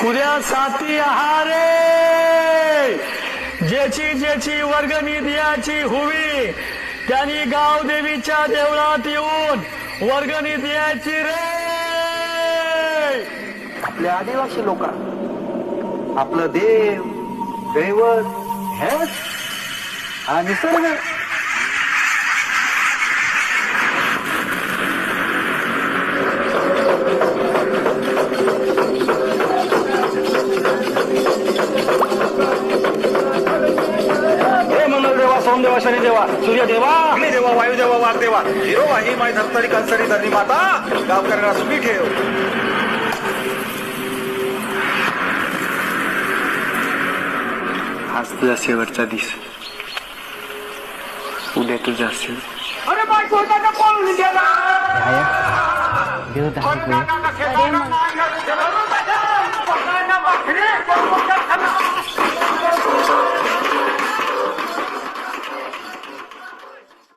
कुऱ्या साती आहारे. ज्याची ज्याची वर्गणी द्यायची हुवी त्यांनी गाव देवीच्या देवळात येऊन वर्गणी द्यायची रे. आपल्या आदिवासी लोक आपलं देव दैवत हेच हा निसर्ग सोमदेवा शनिदेवा सूर्यदेवा अग्नी देवा वायुदेवा वाघदेवा हिरो वाही माय धरतरी कंसरी धरणी माता. गावकऱ्यांना सुखी ठेव आज तुझा शेवटचा दिस उद्या तुझा असेल देव दहा रुपये